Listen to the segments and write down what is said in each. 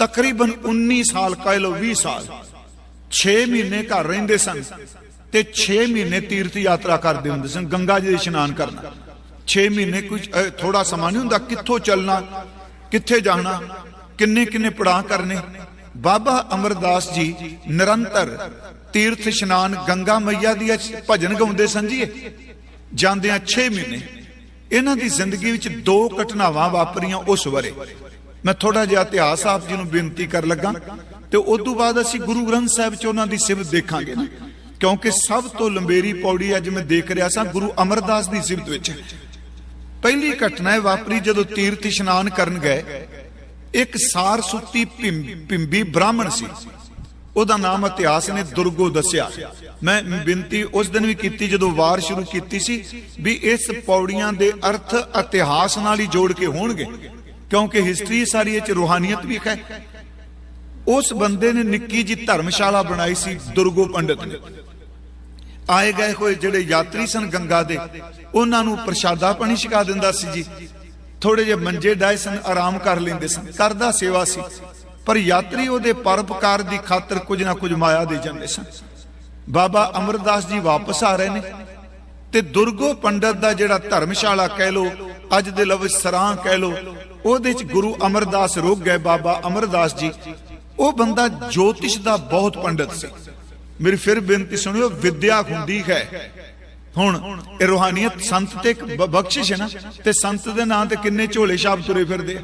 ਤਕਰੀਬਨ 19 ਸਾਲ, ਕਹਿ ਲਓ 20 ਸਾਲ। 6 ਮਹੀਨੇ ਘਰ ਰਹਿੰਦੇ ਸਨ ਤੇ 6 ਮਹੀਨੇ ਤੀਰਥ ਯਾਤਰਾ ਕਰਦੇ ਹੁੰਦੇ ਸਨ, ਗੰਗਾ ਜੀ ਦੇ ਇਸ਼ਨਾਨ ਕਰਨਾ। 6 ਮਹੀਨੇ ਕੁਝ ਥੋੜਾ ਸਮਾਂ ਨਹੀਂ ਹੁੰਦਾ, ਕਿੱਥੋਂ ਚੱਲਣਾ, ਕਿੱਥੇ ਜਾਣਾ, ਕਿੰਨੇ ਕਿੰਨੇ ਪੜਾਅ ਕਰਨੇ। ਬਾਬਾ ਅਮਰਦਾਸ ਜੀ ਨਿਰੰਤਰ ਤੀਰਥ ਇਸ਼ਨਾਨ ਗੰਗਾ ਮਈਆ ਦੀ ਭਜਨ ਗਾਉਂਦੇ ਸਨ ਜੀ ਜਾਂਦਿਆਂ 6 ਮਹੀਨੇ, ਇਹਨਾਂ ਦੀ ਜ਼ਿੰਦਗੀ ਵਿੱਚ ਦੋ ਘਟਨਾਵਾਂ ਵਾਪਰੀਆਂ ਉਸ ਵਰੇ। ਮੈਂ ਥੋੜਾ ਜਿਹਾ ਇਤਿਹਾਸ ਆਪ ਜੀ ਨੂੰ ਬੇਨਤੀ ਕਰ ਲੱਗਾ ਤੇ ਉਸ ਤੋਂ ਬਾਅਦ ਅਸੀਂ ਗੁਰੂ ਗ੍ਰੰਥ ਸਾਹਿਬ 'ਚ ਉਹਨਾਂ ਦੀ ਸਿਫਤ ਦੇਖਾਂਗੇ। ਨਾ ਕਿਉਂਕਿ ਸਭ ਤੋਂ ਲੰਬੇਰੀ ਪੌੜੀ ਅੱਜ ਮੈਂ ਦੇਖ ਰਿਹਾ ਸਾਂ ਗੁਰੂ ਅਮਰਦਾਸ ਦੀ ਸਿਫਤ ਵਿੱਚ। ਪਹਿਲੀ ਘਟਨਾ ਹੈ ਵਾਪਰੀ ਜਦੋਂ ਤੀਰਥ ਇਸ਼ਨਾਨ ਕਰਨ ਗਏ। ਇੱਕ ਸਾਰ ਸੁੱਤੀ ਭਿੰ- ਭਿੰਬੀ ਬ੍ਰਾਹਮਣ ਸੀ। ਉਹਦਾ ਨਾਮ ਇਤਿਹਾਸ ਨੇ ਦੁਰਗੋ ਦੱਸਿਆ। ਮੈਂ ਬੇਨਤੀ ਉਸ ਦਿਨ ਵੀ ਕੀਤੀ ਜਦੋਂ ਵਾਰ ਸ਼ੁਰੂ ਕੀਤੀ ਸੀ ਵੀ ਇਸ ਪੌੜੀਆਂ ਦੇ ਅਰਥ ਇਤਿਹਾਸ ਨਾਲ ਹੀ ਜੋੜ ਕੇ ਹੋਣਗੇ। ਕਿਉਂਕਿ ਹਿਸਟਰੀ ਸਾਰੀ ਇਹ ਚ ਰੂਹਾਨੀਅਤ ਵੀ ਹੈ। ਉਸ ਬੰਦੇ ਨੇ ਨਿੱਕੀ ਜੀ ਧਰਮਸ਼ਾਲਾ ਬਣਾਈ ਸੀ ਦੁਰਗੋ ਪੰਡਤ ਨੇ। ਆਏ ਗਏ ਹੋਏ ਜਿਹੜੇ ਯਾਤਰੀ ਸਨ ਗੰਗਾ ਦੇ, ਉਹਨਾਂ ਨੂੰ ਪ੍ਰਸ਼ਾਦਾ ਪਾਣੀ ਛਕਾ ਦਿੰਦਾ ਸੀ ਜੀ। ਥੋੜੇ ਜਿਹੇ ਮੰਜੇ ਡਾਏ ਸਨ, ਆਰਾਮ ਕਰ ਲੈਂਦੇ ਸਨ, ਕਰਦਾ ਸੇਵਾ ਸੀ। ਪਰ ਯਾਤਰੀ ਉਹਦੇ ਪਰਪਕਾਰ ਦੀ ਖਾਤਰ ਕੁਝ ਨਾ ਕੁਝ ਮਾਇਆ ਦੇ ਜਾਂਦੇ ਸਨ। ਬਾਬਾ ਅਮਰਦਾਸ ਜੀ ਵਾਪਸ ਆ ਰਹੇ ਨੇ ਤੇ ਦੁਰਗੋ ਪੰਡਤ ਦਾ ਜਿਹੜਾ ਧਰਮਸ਼ਾਲਾ ਕਹਿ ਲੋ ਅੱਜ ਦੇ ਲਫ਼ਜ਼ ਸਰਾਂ ਕਹਿ ਲੋ ਉਹਦੇ ਚ ਗੁਰੂ ਅਮਰਦਾਸ ਰੁਕ ਗਏ ਬਾਬਾ ਅਮਰਦਾਸ ਜੀ। ਉਹ ਬੰਦਾ ਜੋਤਿਸ਼ ਦਾ ਬਹੁਤ ਪੰਡਤ ਸੀ। ਮੇਰੀ ਫਿਰ ਬੇਨਤੀ ਸੁਣਿਓ, ਵਿਦਿਆ ਹੁੰਦੀ ਹੈ। ਹੁਣ ਇਹ ਰੋਹਾਨੀਅਤ ਸੰਤ ਤੇ ਇੱਕ ਬਖਸ਼ਿਸ਼ ਹੈ ਨਾ, ਤੇ ਸੰਤ ਦੇ ਨਾਂ ਤੇ ਕਿੰਨੇ ਝੋਲੇ ਛਾਪ ਤੁਰੇ ਫਿਰਦੇ ਆ।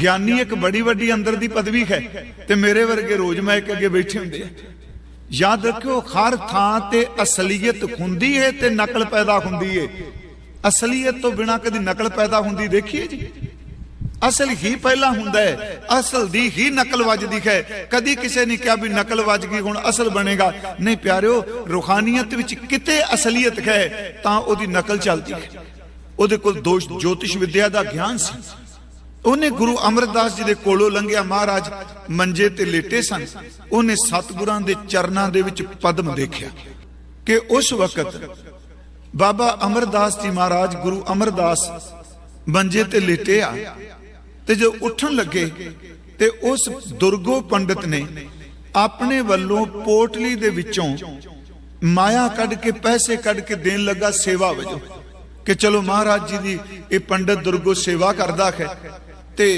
ਗਿਆਨੀ ਇੱਕ ਬੜੀ ਵੱਡੀ ਅੰਦਰ ਦੀ ਪਦਵੀ ਹੈ, ਤੇ ਮੇਰੇ ਵਰਗੇ ਰੋਜ਼ ਮੈਂ ਇੱਕ ਅੱਗੇ ਬੈਠੇ ਹੁੰਦੇ ਆ। ਯਾਦ ਰੱਖਿਓ, ਹਰ ਥਾਂ ਤੇ ਅਸਲੀਅਤ ਹੁੰਦੀ ਹੈ ਤੇ ਨਕਲ ਪੈਦਾ ਹੁੰਦੀ ਹੈ ਅਸਲੀਅਤ ਤੋਂ ਬਿਨਾ ਕਦੀ ਨਕਲ ਪੈਦਾ ਹੁੰਦੀ ਦੇਖੀਏ ਜੀ? ਅਸਲ ਹੀ ਪਹਿਲਾਂ ਹੁੰਦਾ ਹੈ, ਅਸਲ ਦੀ ਹੀ ਨਕਲ ਵੱਜਦੀ ਹੈ। ਕਦੀ ਕਿਸੇ ਨੇ ਕਿਹਾ ਵੀ ਨਕਲ ਵੱਜ ਗਈ, ਹੁਣ ਅਸਲ ਬਣੇਗਾ। ਨਹੀਂ ਪਿਆਰਿਓ, ਰੂਹਾਨੀਅਤ ਵਿੱਚ ਕਿਤੇ ਅਸਲੀਅਤ ਹੈ, ਤਾਂ ਉਹਦੀ ਨਕਲ ਚੱਲਦੀ ਹੈ। ਉਹਦੇ ਕੋਲ ਦੋਸ਼ ਜੋਤਿਸ਼ ਵਿਦਿਆ ਦਾ ਗਿਆਨ ਸੀ। ਉਹਨੇ ਗੁਰੂ ਅਮਰਦਾਸ ਜੀ ਦੇ ਕੋਲੋਂ ਲੰਘਿਆ। ਮਹਾਰਾਜ ਮੰਜੇ ਤੇ ਲੇਟੇ ਸਨ। ਉਹਨੇ ਸਤਿਗੁਰਾਂ ਦੇ ਚਰਨਾਂ ਦੇ ਵਿੱਚ ਪਦਮ ਦੇਖਿਆ ਕਿ ਉਸ ਵਕਤ ਬਾਬਾ ਅਮਰਦਾਸ ਜੀ ਮਹਾਰਾਜ ਗੁਰੂ ਅਮਰਦਾਸ ਮੰਜੇ ਤੇ ਲੇਟੇ ਆ। ਤੇ ਜੋ ਉੱਠਣ ਲੱਗੇ ਤੇ ਉਸ ਦੁਰਗੋ ਪੰਡਤ ਨੇ ਆਪਣੇ ਵੱਲੋਂ ਪੋਟਲੀ ਦੇ ਵਿੱਚੋਂ ਮਾਇਆ ਕੱਢ ਕੇ, ਪੈਸੇ ਕੱਢ ਕੇ ਦੇਣ ਲੱਗਾ ਸੇਵਾ ਵਜੋਂ ਕਿ ਚਲੋ ਮਹਾਰਾਜ ਜੀ ਦੀ ਇਹ ਪੰਡਤ ਦੁਰਗੋ ਸੇਵਾ ਕਰਦਾ ਹੈ ਤੇ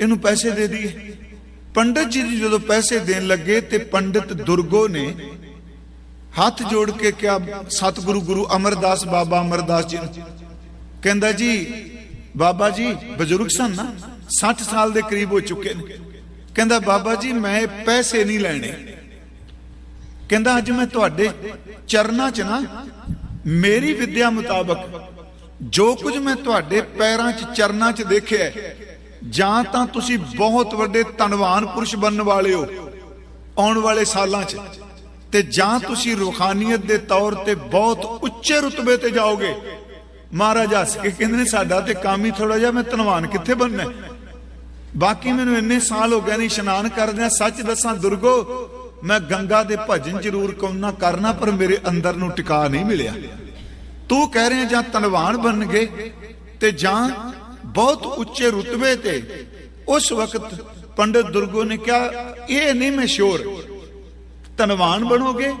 ਇਹਨੂੰ ਪੈਸੇ ਦੇ ਦਈਏ। ਪੰਡਤ ਜੀ ਜੀ ਜਦੋਂ ਪੈਸੇ ਦੇਣ ਲੱਗੇ ਤੇ ਪੰਡਤ ਦੁਰਗੋ ਨੇ ਹੱਥ ਜੋੜ ਕੇ ਕਿਹਾ, ਸਤਿਗੁਰੂ ਗੁਰੂ ਅਮਰਦਾਸ ਬਾਬਾ ਅਮਰਦਾਸ ਜੀ ਕਹਿੰਦਾ ਜੀ ਬਾਬਾ ਜੀ ਬਜ਼ੁਰਗ ਸਨ ਨਾ 60 ਸਾਲ ਦੇ ਕਰੀਬ ਹੋ ਚੁੱਕੇ ਨੇ। ਕਹਿੰਦਾ, ਬਾਬਾ ਜੀ, ਮੈਂ ਪੈਸੇ ਨਹੀਂ ਲੈਣੇ। ਕਹਿੰਦਾ, ਅੱਜ ਮੈਂ ਤੁਹਾਡੇ ਚਰਨਾਂ 'ਚ ਨਾ, ਮੇਰੀ ਵਿਦਿਆ ਮੁਤਾਬਕ ਜੋ ਕੁਝ ਮੈਂ ਤੁਹਾਡੇ ਪੈਰਾਂ 'ਚ, ਚਰਨਾਂ 'ਚ ਦੇਖਿਆ ਜਾਂ ਤਾਂ ਤੁਸੀਂ ਬਹੁਤ ਵੱਡੇ ਧਨਵਾਨ ਪੁਰਸ਼ ਬਣਨ ਵਾਲੇ ਹੋ ਆਉਣ ਵਾਲੇ ਸਾਲਾਂ 'ਚ, ਤੇ ਜਾਂ ਤੁਸੀਂ ਰੂਹਾਨੀਅਤ ਦੇ ਤੌਰ ਤੇ ਬਹੁਤ ਉੱਚੇ ਰੁਤਬੇ ਤੇ ਜਾਓਗੇ ਮਹਾਰਾਜ ਹੱਸ ਕੇ ਕਹਿੰਦੇ ਨੇ, ਸਾਡਾ ਤੇ ਕੰਮ ਹੀ ਥੋੜਾ ਜਿਹਾ, ਮੈਂ ਧਨਵਾਨ ਕਿੱਥੇ ਬਣਨਾ? ਬਾਕੀ ਮੈਨੂੰ ਇੰਨੇ ਸਾਲ ਹੋ ਗਏ ਨੇ ਇਸ਼ਨਾਨ ਕਰਦਿਆਂ, ਸੱਚ ਦੱਸਾਂ ਦੁਰਗੋ, ਮੈਂ ਗੰਗਾ ਦੇ ਭਜਨ ਜ਼ਰੂਰ ਕਰਨਾ ਕਰਨਾ, ਪਰ ਮੇਰੇ ਅੰਦਰ ਨੂੰ ਟਿਕਾ ਨਹੀਂ ਮਿਲਿਆ। ਤੂੰ ਕਹਿ ਰਿਹਾ ਜਾਂ ਧਨਵਾਨ ਗਏ ਤੇ ਜਾਂ ਬਹੁਤ ਉੱਚੇ ਰੁਤਬੇ ਤੇ, ਉਸ ਵਕਤ ਪੰਡਤ ਦੁਰਗੋ ਨੇ ਕਿਹਾ, ਇਹ ਨਹੀਂ ਮੈਂ ਸ਼ੋਰ। ਧਨਵਾਨ ਬਣੋਗੇ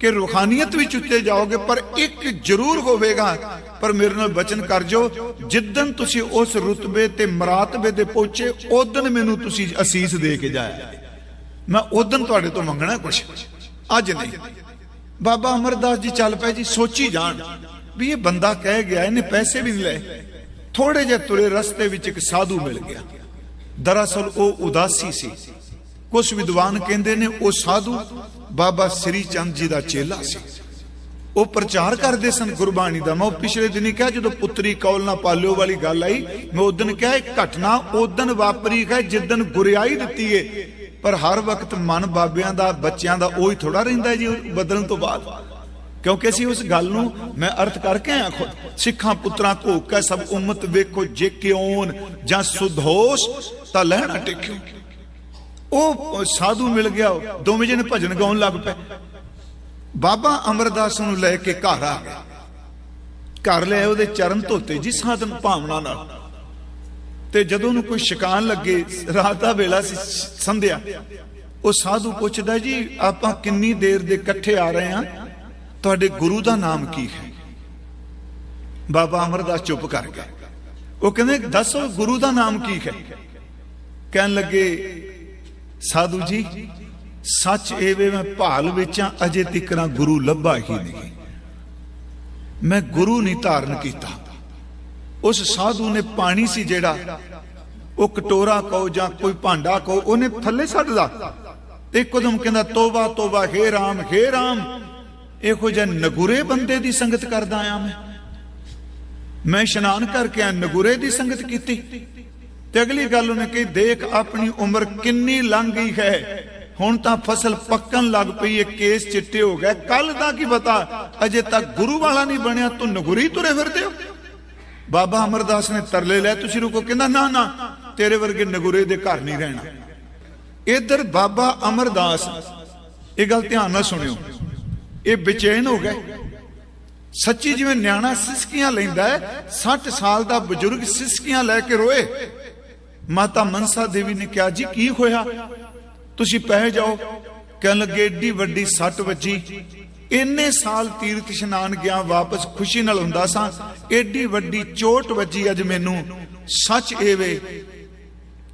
ਕਿ ਰੂਹਾਨੀਅਤ ਵਿੱਚ ਉੱਤੇ ਜਾਓਗੇ, ਪਰ ਇੱਕ ਜ਼ਰੂਰ ਹੋਵੇਗਾ ਪਰ ਮੇਰੇ ਨਾਲ ਬਚਨ ਕਰ ਜੋ ਜਿੱਦਨ ਤੁਸੀਂ ਉਸ ਰੁਤਬੇ ਤੇ ਮਰਾਤਬੇ ਦੇ ਪਹੁੰਚੇ ਉਦਨ ਮੈਨੂੰ ਤੁਸੀਂ ਅਸੀਸ ਦੇ ਕੇ ਜਾਇਆ। ਮੈਂ ਉਦਨ ਤੁਹਾਡੇ ਤੋਂ ਮੰਗਣਾ ਕੁਛ। ਅੱਜ ਨਹੀਂ। ਬਾਬਾ ਅਮਰਦਾਸ ਜੀ ਚੱਲ ਪਏ ਜੀ, ਸੋਚੀ ਜਾਣ ਵੀ ਇਹ ਬੰਦਾ ਕਹਿ ਗਿਆ, ਇਹਨੇ ਪੈਸੇ ਵੀ ਨਹੀਂ ਲਏ। ਥੋੜੇ ਜਿਹੇ ਤੁਰੇ ਰਸਤੇ ਵਿੱਚ ਇੱਕ ਸਾਧੂ ਮਿਲ ਗਿਆ। ਦਰਅਸਲ ਉਹ ਉਦਾਸੀ ਸੀ। ਕੁਝ ਵਿਦਵਾਨ ਕਹਿੰਦੇ ਨੇ, ਉਹ ਸਾਧੂ ਬਾਬਾ ਸ੍ਰੀ ਚੰਦ ਜੀ ਦਾ ਚੇਲਾ ਸੀ। ਉਹ ਪ੍ਰਚਾਰ ਕਰਦੇ ਸਨ ਗੁਰਬਾਣੀ ਦਾ। ਮੈਂ ਉਹ ਪਿਛਲੇ ਦਿਨੀ ਕਿਹਾ, ਜਦੋਂ ਪੁੱਤਰੀ ਕੌਲ ਨਾ ਪਾਲਿਓ ਵਾਲੀ ਗੱਲ ਆਈ, ਮੈਂ ਉਦਨ ਕਿਹਾ, ਇਹ ਘਟਨਾ ਉਦਨ ਵਾਪਰੀ ਹੈ ਜਿੱਦਨ ਗੁਰਿਆਈ ਦਿੱਤੀ ਏ। ਪਰ ਹਰ ਵਕਤ ਮਨ ਬਾਬਿਆਂ ਦਾ, ਬੱਚਿਆਂ ਦਾ ਉਹੀ ਥੋੜਾ ਰਹਿੰਦਾ ਜੀ ਬਦਲਣ ਤੋਂ ਬਾਅਦ। ਕਿਉਂਕਿ ਅਸੀਂ ਉਸ ਗੱਲ ਨੂੰ ਮੈਂ ਅਰਥ ਕਰਕੇ ਆਇਆ ਖੁਦ। ਸਿੱਖਾਂ ਪੁੱਤਰਾਂ ਕੋ ਕੈ ਸਭ ਉਮਤ ਵੇਖੋ ਜੇ ਕਿਉਨ ਜਾਂ ਸੁਧੋਸ਼ ਤਾਂ ਲੈਣਾ ਟੇਕਿਓ। ਉਹ ਸਾਧੂ ਮਿਲ ਗਿਆ ਦੋਵੇਂ ਜਣੇ ਭਜਨ ਗਾਉਣ ਲੱਗ ਪਏ। ਬਾਬਾ ਅਮਰਦਾਸ ਨੂੰ ਲੈ ਕੇ ਘਰ ਆ ਗਿਆ। ਘਰ ਲੈ ਉਹਦੇ ਚਰਨ ਧੋਤੇ ਜੀ ਸਾਧਨ ਭਾਵਨਾ ਨਾਲ। ਤੇ ਜਦੋਂ ਉਹਨੂੰ ਕੋਈ ਸ਼ਿਕਾਨ ਲੱਗੇ, ਰਾਤ ਦਾ ਵੇਲਾ ਸੀ, ਸੰਧਿਆ, ਉਹ ਸਾਧੂ ਪੁੱਛਦਾ ਜੀ, ਆਪਾਂ ਕਿੰਨੀ ਦੇਰ ਦੇ ਇਕੱਠੇ ਆ ਰਹੇ ਹਾਂ? ਤੁਹਾਡੇ ਗੁਰੂ ਦਾ ਨਾਮ ਕੀ ਹੈ? ਬਾਬਾ ਅਮਰਦਾਸ ਚੁੱਪ ਕਰ ਗਿਆ। ਉਹ ਕਹਿੰਦੇ, ਦੱਸੋ ਗੁਰੂ ਦਾ ਨਾਮ ਕੀ ਹੈ? ਕਹਿਣ ਲੱਗੇ, ਸਾਧੂ ਜੀ ਸੱਚ ਇਹ ਮੈਂ ਭਾਲ ਵਿੱਚਾਂ, ਅਜੇ ਤੀਕਰਾਂ ਗੁਰੂ ਲੱਭਾ ਹੀ ਨਹੀਂ। ਮੈਂ ਗੁਰੂ ਨਹੀਂ ਧਾਰਨ ਕੀਤਾ। ਉਸ ਸਾਧੂ ਨੇ ਪਾਣੀ ਸੀ ਜਿਹੜਾ, ਉਹ ਕਟੋਰਾ ਕਹੋ ਜਾਂ ਕੋਈ ਭਾਂਡਾ ਕਹੋ, ਉਹਨੇ ਥੱਲੇ ਛੱਡਦਾ। ਇੱਕਦਮ ਕਹਿੰਦਾ, ਤੋਬਾ ਤੋਬਾ, ਹੇ ਰਾਮ ਹੇ ਰਾਮ, ਇਹੋ ਜਿਹੇ ਨਗੁਰੇ ਬੰਦੇ ਦੀ ਸੰਗਤ ਕਰਦਾ ਆ ਮੈਂ। ਮੈਂ ਇਸ਼ਨਾਨ ਕਰਕੇ ਆ ਨਗੁਰੇ ਦੀ ਸੰਗਤ ਕੀਤੀ। ਤੇ ਅਗਲੀ ਗੱਲ ਉਹਨੇ ਕਹੀ, ਦੇਖ ਆਪਣੀ ਉਮਰ ਕਿੰਨੀ ਲੰਘ ਗਈ ਹੈ। ਹੁਣ ਤਾਂ ਫਸਲ ਪੱਕਣ ਲੱਗ ਪਈ ਏ, ਕੇਸ ਚਿੱਟੇ ਹੋ ਗਏ। ਕੱਲ ਦਾ ਕੀ ਪਤਾ? ਅਜੇ ਤੱਕ ਗੁਰੂ ਵਾਲਾ ਨਹੀਂ ਬਣਿਆ, ਤੂੰ ਨਗੁਰੀ ਤੁਰੇ ਫਿਰਦੇ ਹੋ। ਬਾਬਾ ਅਮਰਦਾਸ ਨੇ ਤਰਲੇ ਲੈ ਤੁਸੀਂ ਰੁਕੋ, ਕਹਿੰਦਾ, ਨਾ ਨਾ, ਤੇਰੇ ਵਰਗੇ ਨਗੁਰੇ ਦੇ ਘਰ ਨਹੀਂ ਰਹਿਣਾ। ਇਧਰ ਬਾਬਾ ਅਮਰਦਾਸ, ਇਹ ਗੱਲ ਧਿਆਨ ਨਾਲ ਸੁਣਿਓ। ਇਹ ਬੇਚੈਨ ਹੋ ਗਏ। ਸੱਚੀ ਜਿਵੇਂ ਨਿਆਣਾ ਸਿਸਕੀਆਂ ਲੈਂਦਾ ਹੈ 60 ਸਾਲ ਦਾ ਬਜ਼ੁਰਗ ਸਿਸਕੀਆਂ ਲੈ ਕੇ ਰੋਏ। ਮਾਤਾ ਮਨਸਾ ਦੇਵੀ ਨੇ ਕਿਹਾ, ਜੀ, ਕੀ ਹੋਇਆ? ਤੁਸੀਂ ਪਹਿ ਜਾਓ। ਕਹਿਣ ਲੱਗੇ, ਏਡੀ ਵੱਡੀ ਸੱਟ ਵੱਜੀ। ਇੰਨੇ ਸਾਲ ਤੀਰਥ ਇਸ਼ਨਾਨ ਗਿਆ, ਵਾਪਸ ਖੁਸ਼ੀ ਨਾਲ ਹੁੰਦਾ ਸਾਂ। ਏਡੀ ਵੱਡੀ ਚੋਟ ਵੱਜੀ ਅੱਜ ਮੈਨੂੰ। ਸੱਚ ਇਹ ਵੇ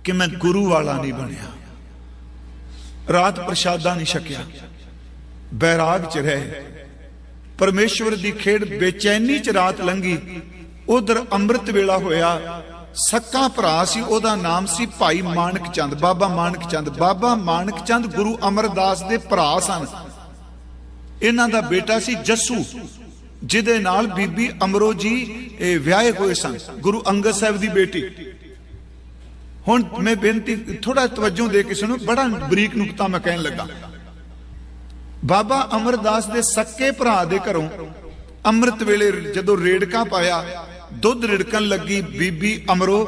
ਕਿ ਮੈਂ ਗੁਰੂ ਵਾਲਾ ਨਹੀਂ ਬਣਿਆ। ਰਾਤ ਪ੍ਰਸ਼ਾਦਾ ਨਹੀਂ ਛਕਿਆ। ਬੈਰਾਗ ਚ ਰਹੇ। ਪਰਮੇਸ਼ਵਰ ਦੀ ਖੇਡ ਬੇਚੈਨੀ ਚ ਰਾਤ ਲੰਗੀ ਉਧਰ ਅੰਮ੍ਰਿਤ ਵੇਲਾ ਹੋਇਆ। ਸੱਕਾ ਭਰਾ ਸੀ, ਉਹਦਾ ਨਾਮ ਸੀ ਭਾਈ ਮਾਨਕ ਚੰਦ, ਬਾਬਾ ਮਾਨਕ ਚੰਦ। ਬਾਬਾ ਮਾਨਕ ਚੰਦ ਗੁਰੂ ਅਮਰਦਾਸ ਦੇ ਭਰਾ ਸਨ। ਇਹਨਾਂ ਦਾ ਬੇਟਾ ਸੀ ਜੱਸੂ, ਜਿਹਦੇ ਨਾਲ ਬੀਬੀ ਅਮਰੋ ਜੀ ਵਿਆਹੇ ਹੋਏ ਸਨ, ਗੁਰੂ ਅੰਗਦ ਸਾਹਿਬ ਦੀ ਬੇਟੀ। ਹੁਣ ਮੈਂ ਬੇਨਤੀ ਥੋੜਾ ਤਵੱਜੋ ਦੇ ਕੇ ਸੁਣੋ, ਬੜਾ ਬਰੀਕ ਨੁਕਤਾ ਮੈਂ ਕਹਿਣ ਲੱਗਾ। ਬਾਬਾ ਅਮਰਦਾਸ ਦੇ ਸੱਕੇ ਭਰਾ ਦੇ ਘਰੋਂ ਅੰਮ੍ਰਿਤ ਵੇਲੇ ਜਦੋਂ ਰੇੜਕਾ ਪਾਇਆ ਦੁੱਧ ਰਿੜਕਣ ਲੱਗੀ ਬੀਬੀ ਅਮਰੋ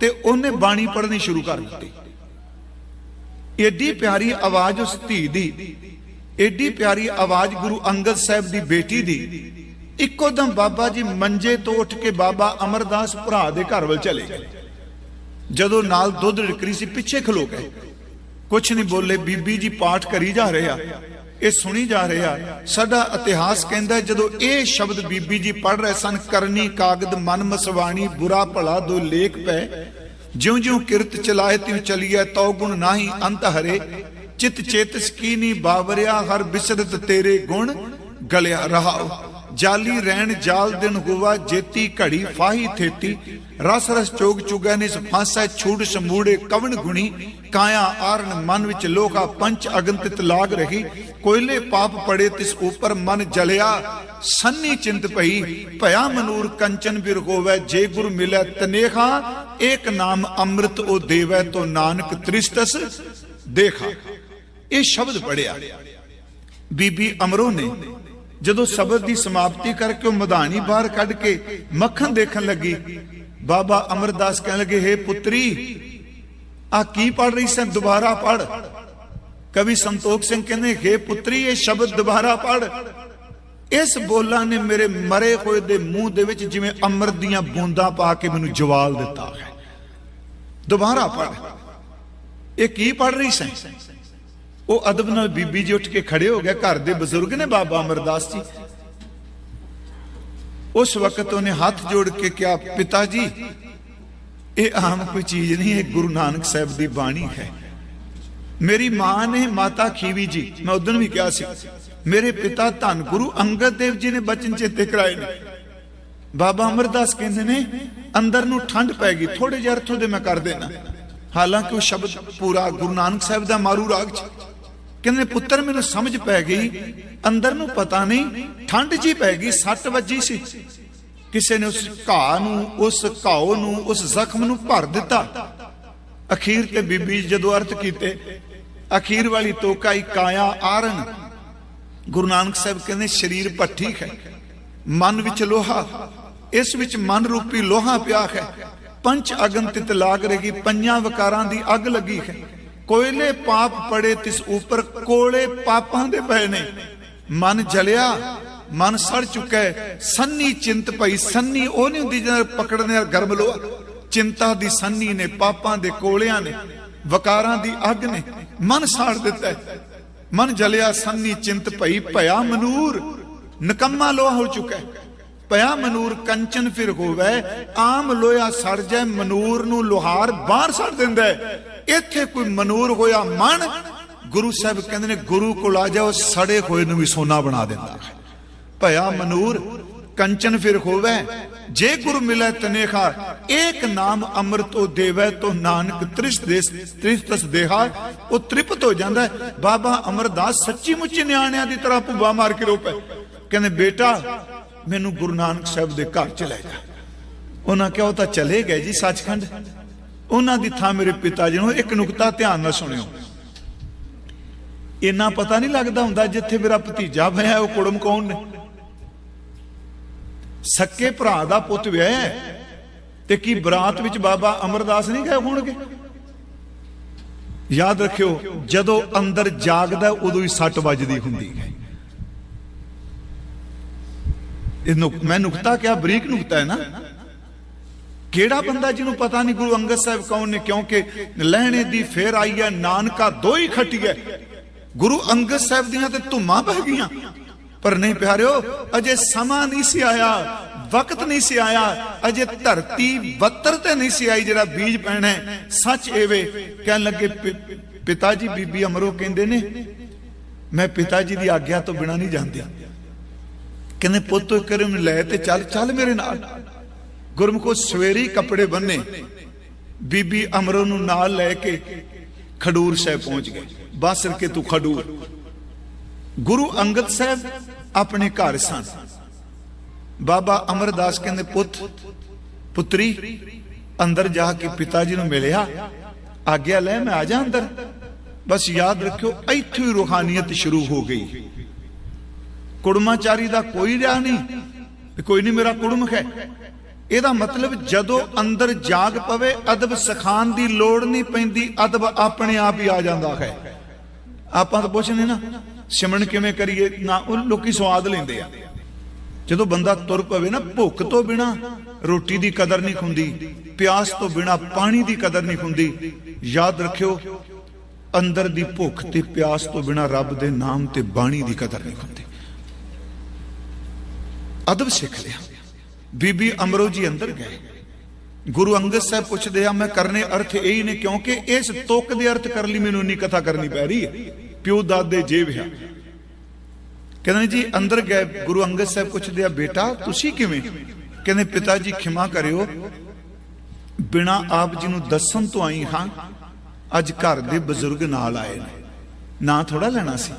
ਤੇ ਉਹਨੇ ਬਾਣੀ ਪੜ੍ਹਨੀ ਸ਼ੁਰੂ ਕਰ ਦਿੱਤੀ। ਏਡੀ ਪਿਆਰੀ ਆਵਾਜ਼ ਉਸ ਧੀ ਦੀ, ਏਡੀ ਪਿਆਰੀ ਆਵਾਜ਼ ਗੁਰੂ ਅੰਗਦ ਸਾਹਿਬ ਦੀ ਬੇਟੀ ਦੀ, ਇੱਕੋ ਦਮ ਬਾਬਾ ਜੀ ਮੰਜੇ ਤੋਂ ਉੱਠ ਕੇ ਬਾਬਾ ਅਮਰਦਾਸ ਭਰਾ ਦੇ ਘਰ ਵੱਲ ਚਲੇ ਗਏ। ਜਦੋਂ ਨਾਲ ਦੁੱਧ ਰਿਕਰੀ ਸੀ, ਪਿੱਛੇ ਖਲੋ ਗਏ। ਕੁਛ ਨਹੀਂ ਬੋਲੇ, ਬੀਬੀ ਜੀ ਪਾਠ ਕਰੀ ਜਾ ਰਹੇ ਆ। ਇਹ ਸੁਣੀ ਜਾ ਰਿਹਾ। ਸਾਡਾ ਇਤਿਹਾਸ ਕਹਿੰਦਾ ਜਦੋਂ ਇਹ ਸ਼ਬਦ ਬੀਬੀ ਜੀ ਪੜ ਰਹੇ ਸਨ, ਕਰਨੀ ਕਾਗਦ ਮਨ ਮਸਵਾਣੀ, ਬੁਰਾ ਭਲਾ ਦੋ ਲੇਖ ਪੈ। ਜਿਉਂ ਜਿਉਂ ਕਿਰਤ ਚਲਾਏ ਤਿਉ ਚਲੀਐ, ਤਉ ਗੁਣ ਨਾਹੀ ਅੰਤ ਹਰੇ। ਚਿਤ ਚੇਤਸ ਕੀਨੀ ਬਾਵਰਿਆ, ਹਰ ਬਿਸਰਤ ਤੇਰੇ ਗੁਣ ਗਲਿਆ ਰਹਾਓ ਜਾਲੀ ਰਹਿਣ ਜਾਲ ਦਿਨ ਹੋਵਾ, ਜੇਤੀ ਘੜੀ ਫਾਹੀ ਥੇਤੀ। ਰਸ ਰਸ ਚੋਗ ਚੁਗੈ ਨਿਸ ਫਾਸੈ ਛੂੜ ਸਮੂੜੇ ਕਵਣ ਗੁਣੀ। ਕਾਇਆ ਆਰਨ ਮਨ ਵਿੱਚ ਲੋਹਾ ਪੰਚ ਅਗਨ ਲਾਗ ਰਹੀ। ਕੋਇਲੇ ਪਾਪ ਪੜੇ ਤਿਸ ਉਪਰ ਮਨ ਜਲਿਆ। ਸੰਨੀ ਚਿੰਤ ਪਈ ਭਇਆ ਮਨੂਰ ਕੰਚਨ ਬਿਰ ਹੋਵੈ, ਜੇ ਗੁਰ ਮਿਲੈ ਤਨੇਹਾ, ਏਕ ਨਾਮ ਅੰਮ੍ਰਿਤ ਉਹ ਦੇਵੈ, ਤੋ ਨਾਨਕ ਤ੍ਰਿਸਤਸ ਦੇਖਾ, ਇਹ ਸ਼ਬਦ ਪੜਿਆ ਬੀਬੀ ਅਮਰੋ ਨੇ ਜਦੋਂ ਸ਼ਬਦ ਦੀ ਸਮਾਪਤੀ ਕਰਕੇ ਉਹ ਮਧਾਣੀ ਬਾਹਰ ਕੱਢ ਕੇ ਮੱਖਣ ਦੇਖਣ ਲੱਗੀ, ਬਾਬਾ ਅਮਰਦਾਸ ਕਹਿਣ ਲੱਗੇ, ਹੇ ਪੁੱਤਰੀ ਆ ਕੀ ਪੜ ਰਹੀ ਸੈਂ? ਦੁਬਾਰਾ ਪੜ ਕਵੀ ਸੰਤੋਖ ਸਿੰਘ ਕਹਿੰਦੇ, ਹੇ ਪੁੱਤਰੀ, ਇਹ ਸ਼ਬਦ ਦੁਬਾਰਾ ਪੜ ਇਸ ਬੋਲਾਂ ਨੇ ਮੇਰੇ ਮਰੇ ਹੋਏ ਦੇ ਮੂੰਹ ਦੇ ਵਿੱਚ ਜਿਵੇਂ ਅੰਮ੍ਰਿਤ ਦੀਆਂ ਬੂੰਦਾਂ ਪਾ ਕੇ ਮੈਨੂੰ ਜਵਾਲ ਦਿੱਤਾ ਹੈ। ਦੁਬਾਰਾ ਪੜ ਇਹ ਕੀ ਪੜ ਰਹੀ ਸੈਂ? ਉਹ ਅਦਬ ਨਾਲ ਬੀਬੀ ਜੀ ਉੱਠ ਕੇ ਖੜੇ ਹੋ ਗਏ, ਘਰ ਦੇ ਬਜ਼ੁਰਗ ਨੇ ਬਾਬਾ ਅਮਰਦਾਸ ਜੀ। ਉਸ ਵਕਤ ਉਹਨੇ ਹੱਥ ਜੋੜ ਕੇ ਕਿਹਾ, ਪਿਤਾ ਜੀ, ਇਹ ਆਮ ਕੋਈ ਚੀਜ਼ ਨਹੀਂ ਹੈ ਗੁਰੂ ਨਾਨਕ ਸਾਹਿਬ ਦੀ ਬਾਣੀ ਹੈ। ਮੇਰੀ ਮਾਂ ਨੇ ਮਾਤਾ ਖੀਵੀ ਜੀ, ਮੈਂ ਉਦੋਂ ਵੀ ਕਿਹਾ ਸੀ, ਮੇਰੇ ਪਿਤਾ ਧੰਨ ਗੁਰੂ ਅੰਗਦ ਦੇਵ ਜੀ ਨੇ ਬਚਨ ਚੇਤੇ ਕਰਾਏ ਨੇ। ਬਾਬਾ ਅਮਰਦਾਸ ਕਹਿੰਦੇ ਨੇ, ਅੰਦਰ ਨੂੰ ਠੰਡ ਪੈ ਗਈ ਥੋੜੇ ਜਿਹਾ ਅਰਥ ਦੇ ਮੈਂ ਕਰ ਦੇਣਾ। ਹਾਲਾਂਕਿ ਉਹ ਸ਼ਬਦ ਪੂਰਾ ਗੁਰੂ ਨਾਨਕ ਸਾਹਿਬ ਦਾ ਮਾਰੂ ਰਾਗ ਚ। ਕਹਿੰਦੇ ਪੁੱਤਰ, ਮੈਨੂੰ ਸਮਝ ਪੈ ਗਈ। ਅੰਦਰ ਨੂੰ ਪਤਾ ਨਹੀਂ, ਠੰਡ ਜੀ ਪੈ ਗਈ, ਸੱਟ ਵੱਜੀ ਸੀ। ਕਿਸੇ ਨੇ ਉਸ ਘਾਹ ਨੂੰ, ਉਸ ਘਾਉ ਨੂੰ, ਉਸ ਜ਼ਖਮ ਨੂੰ ਭਰ ਦਿੱਤਾ। ਅਖੀਰ ਤੇ ਬੀਬੀ ਜਦੋਂ ਅਰਥ ਕੀਤੇ, ਅਖੀਰ ਵਾਲੀ ਤੋਕਾ ਹੀ ਕਾਇਆ ਆਰਨ। ਗੁਰੂ ਨਾਨਕ ਸਾਹਿਬ ਕਹਿੰਦੇ, ਸਰੀਰ ਭੱਠੀ ਹੈ, ਮਨ ਵਿੱਚ ਲੋਹਾ, ਇਸ ਵਿੱਚ ਮਨ ਰੂਪੀ ਲੋਹਾ ਪਿਆ ਹੈ। ਪੰਚ ਅਗਨ ਤਿਤ ਲਾਗ ਰਹੀ, ਪੰਜਾਂ ਵਿਕਾਰਾਂ ਦੀ ਅੱਗ ਲੱਗੀ ਹੈ। ਕੋਇਲੇ ਪਾਪ ਪੜੇ ਤਿਸ ਉਪਰ ਕੋਲੇ ਪਾਪਾਂ ਦੇ ਪਏ ਨੇ। ਮਨ ਜਲਿਆ, ਮਨ ਸੜ ਚੁੱਕਾ ਹੈ ਸੰਨੀ ਚਿੰਤ ਪਈ ਸੰਨੀ ਉਹ ਨਹੀਂ ਹੁੰਦੀ ਜਿਹਨਾਂ ਪਕੜਨੇ ਨਾਲ ਗਰਮ ਲੋਹਾ। ਚਿੰਤਾ ਦੀ ਸੰਨੀ ਨੇ, ਪਾਪਾਂ ਦੇ ਕੋਲਿਆਂ ਨੇ, ਵਕਾਰਾਂ ਦੀ ਅੱਗ ਨੇ, ਮਨ ਸਾੜ ਦਿੱਤਾ। ਮਨ ਜਲਿਆ, ਸੰਨੀ ਚਿੰਤ ਭਈ, ਭਇਆ ਮਨੂਰ, ਨਕੰਮਾ ਲੋਹਾ ਹੋ ਚੁੱਕਾ। ਹੈ ਭਇਆ ਮਨੂਰ ਕੰਚਨ ਫਿਰ ਹੋਵੇ, ਆਮ ਲੋਹਾ ਸੜ ਜਾਏ, ਮਨੂਰ ਨੂੰ ਲੋਹਾਰ ਬਾਹਰ ਸੜ ਦਿੰਦਾ। ਹੈ। ਇੱਥੇ ਕੋਈ ਮਨੂਰ ਹੋਇਆ ਮਨ, ਗੁਰੂ ਸਾਹਿਬ ਕਹਿੰਦੇ ਨੇ, ਗੁਰੂ ਕੋਲ ਆ ਜਾਓ, ਸੜੇ ਹੋਏ ਨੂੰ ਵੀ ਸੋਨਾ ਬਣਾ ਦਿੰਦਾ। ਹੈ ਭਇਆ ਮਨੂਰ, ਕੰਚਨ ਫਿਰ ਹੋਵੇ ਜੇ ਗੁਰ ਮਿਲੇ ਤਨੇਖਾ ਏਕ ਨਾਮ ਅੰਮ੍ਰਿਤੋ ਦੇਵੈ, ਤੋ ਨਾਨਕ ਤ੍ਰਿਸ ਦੇਸ ਤ੍ਰਿਸ ਤਸ ਦੇਹਾ, ਉਹ ਤ੍ਰਿਪਤ ਹੋ ਜਾਂਦਾ ਬਾਬਾ ਅਮਰਦਾਸ ਸੱਚੀ ਮੁੱਚੀ ਨਿਆਣਿਆਂ ਦੀ ਤਰ੍ਹਾਂ ਭੁੱਬਾ ਮਾਰ ਕੇ ਰੋਪੇ। ਕਹਿੰਦੇ, ਬੇਟਾ, ਮੈਨੂੰ ਗੁਰੂ ਨਾਨਕ ਸਾਹਿਬ ਦੇ ਘਰ ਚ ਲੈ ਜਾ। ਉਹਨਾਂ ਕਿਹਾ, ਉਹ ਤਾਂ ਚਲੇ ਗਏ ਜੀ, ਸੱਚਖੰਡ। ਉਹਨਾਂ ਦੀ ਥਾਂ ਮੇਰੇ ਪਿਤਾ ਜੀ ਨੂੰ ਇੱਕ ਨੁਕਤਾ ਧਿਆਨ ਨਾਲ ਸੁਣਿਓ। ਇੰਨਾ ਪਤਾ ਨਹੀਂ ਲੱਗਦਾ ਹੁੰਦਾ ਜਿੱਥੇ ਮੇਰਾ ਭਤੀਜਾ ਹੋਇਆ ਉਹ ਕੁੜਮ ਕੌਣ ਨੇ? ਸੱਕੇ ਭਰਾ ਦਾ ਪੁੱਤ ਵਿਆਹ ਹੈ, ਤੇ ਕੀ ਬਰਾਤ ਵਿੱਚ ਬਾਬਾ ਅਮਰਦਾਸ ਨਹੀਂ ਗਏ ਹੋਣਗੇ? ਯਾਦ ਰੱਖਿਓ ਜਦੋਂ ਅੰਦਰ ਜਾਗਦਾ ਉਦੋਂ ਹੀ ਸੱਟ ਵੱਜਦੀ ਹੁੰਦੀ ਹੈ। ਇਹ ਮੈਂ ਨੁਕਤਾ ਕਿਹਾ ਬਰੀਕ ਨੁਕਤਾ ਹੈ ਨਾ? ਕਿਹੜਾ ਬੰਦਾ ਜਿਹਨੂੰ ਪਤਾ ਨਹੀਂ ਗੁਰੂ ਅੰਗਦ ਸਾਹਿਬ ਕੌਣ ਨੇ, ਕਿਉਂਕਿ ਲਹਿਣੇ ਦੀ ਫੇਰ ਆਈ ਹੈ, ਨਾਨਕਾ ਦੋ ਹੀ ਗੁਰੂ ਅੰਗਦ ਸਾਹਿਬ ਦੀਆਂ ਤੇ ਧੁੰਮਾਂ ਪੈ ਗਈਆਂ। ਪਰ ਨਹੀਂ ਪਿਆਰਿਓ, ਅਜੇ ਸਮਾਂ ਨਹੀਂ ਸੀ ਆਇਆ, ਵਕਤ ਨਹੀਂ ਸੀ ਆਇਆ, ਅਜੇ ਧਰਤੀ ਬੱਤਰ ਤੇ ਨਹੀਂ ਸੀ ਆਈ ਜਿਹੜਾ ਬੀਜ ਪੈਣਾ ਸੱਚ ਏਵੇ ਕਹਿਣ ਲੱਗੇ ਪਿਤਾ ਜੀ ਬੀਬੀ ਅਮਰੋ ਕਹਿੰਦੇ ਨੇ, ਮੈਂ ਪਿਤਾ ਜੀ ਦੀ ਆਗਿਆ ਤੋਂ ਬਿਨਾ ਨਹੀਂ ਜਾਂਦੀ ਕਹਿੰਦੇ, ਪੁੱਤ ਕਰੇ ਲੈ ਤੇ ਚੱਲ ਚੱਲ ਮੇਰੇ ਨਾਲ। ਗੁਰਮੁਖੋ ਸਵੇਰੀ ਕੱਪੜੇ ਬੰਨੇ। ਬੀਬੀ ਅਮਰੋ ਨੂੰ ਨਾਲ ਲੈ ਕੇ ਖਡੂਰ ਸਾਹਿਬ ਪਹੁੰਚ ਗਏ। ਬਾਸਰ ਕੇ ਤੂੰ ਖਡੂਰ। ਗੁਰੂ ਅੰਗਦ ਸਾਹਿਬ ਆਪਣੇ ਘਰ ਸਨ। ਬਾਬਾ ਅਮਰਦਾਸ ਕਹਿੰਦੇ, ਪੁੱਤ, ਪੁੱਤਰੀ, ਅੰਦਰ ਜਾ ਕੇ ਪਿਤਾ ਜੀ ਨੂੰ ਮਿਲਿਆ। ਆਗਿਆ ਲੈ, ਮੈਂ ਆ ਜਾ ਅੰਦਰ। ਬਸ ਯਾਦ ਰੱਖਿਓ, ਇੱਥੋਂ ਹੀ ਰੂਹਾਨੀਅਤ ਸ਼ੁਰੂ ਹੋ ਗਈ। ਕੁੜਮਾਚਾਰੀ ਦਾ ਕੋਈ ਰਿਆ ਨਹੀਂ। ਕੋਈ ਨਹੀਂ, ਮੇਰਾ ਕੁੜਮਖ ਹੈ। ਇਹਦਾ ਮਤਲਬ ਜਦੋਂ ਅੰਦਰ ਜਾਗ ਪਵੇ, ਅਦਬ ਸਿਖਾਉਣ ਦੀ ਲੋੜ ਨਹੀਂ ਪੈਂਦੀ, ਅਦਬ ਆਪਣੇ ਆਪ ਹੀ ਆ ਜਾਂਦਾ ਹੈ। ਆਪਾਂ ਤਾਂ ਪੁੱਛਨੇ ਨਾ, ਸਿਮਰਨ ਕਿਵੇਂ ਕਰੀਏ? ਨਾ, ਉਹ ਲੋਕੀ ਸਵਾਦ ਲੈਂਦੇ ਆ। ਜਦੋਂ ਬੰਦਾ ਤੁਰ ਪਵੇ ਨਾ, ਭੁੱਖ ਤੋਂ ਬਿਨਾ ਰੋਟੀ ਦੀ ਕਦਰ ਨਹੀਂ ਹੁੰਦੀ, ਪਿਆਸ ਤੋਂ ਬਿਨਾ ਪਾਣੀ ਦੀ ਕਦਰ ਨਹੀਂ ਹੁੰਦੀ। ਯਾਦ ਰੱਖਿਓ, ਅੰਦਰ ਦੀ ਭੁੱਖ ਤੇ ਪਿਆਸ ਤੋਂ ਬਿਨਾ ਰੱਬ ਦੇ ਨਾਮ ਤੇ ਬਾਣੀ ਦੀ ਕਦਰ ਨਹੀਂ ਹੁੰਦੀ। ਅਦਬ ਸਿੱਖ ਲਿਆ। ਬੀਬੀ ਅਮਰੋ ਜੀ ਅੰਦਰ ਗਏ। ਗੁਰੂ ਅੰਗਦ ਸਾਹਿਬ ਪੁੱਛਦੇ ਆ, ਮੈਂ ਕਰਨੇ ਅਰਥ ਇਹੀ ਨੇ ਕਿਉਂਕਿ ਇਸ ਤੁਕ ਦੇ ਅਰਥ ਕਰਨ ਲਈ ਮੈਨੂੰ ਨਹੀਂ ਕਥਾ ਕਰਨੀ ਪੈ ਰਹੀ ਹੈ। ਪਿਓ ਦਾਦੇ ਜੇਬ ਹੈ। ਕਹਿੰਦੇ ਜੀ, ਅੰਦਰ ਗਏ, ਗੁਰੂ ਅੰਗਦ ਸਾਹਿਬ ਪੁੱਛਦੇ ਆ, ਬੇਟਾ, ਤੁਸੀਂ ਕਿਵੇਂ? ਕਹਿੰਦੇ ਪਿਤਾ ਜੀ ਖਿਮਾ ਕਰਿਓ। ਬਿਨਾ ਆਪ ਜੀ ਨੂੰ ਦੱਸਣ ਤੋਂ ਆਈ ਹਾਂ, ਅੱਜ ਘਰ ਦੇ ਬਜ਼ੁਰਗ ਨਾਲ ਆਏ ਨੇ। ਨਾਂ ਥੋੜਾ ਲੈਣਾ ਸੀ?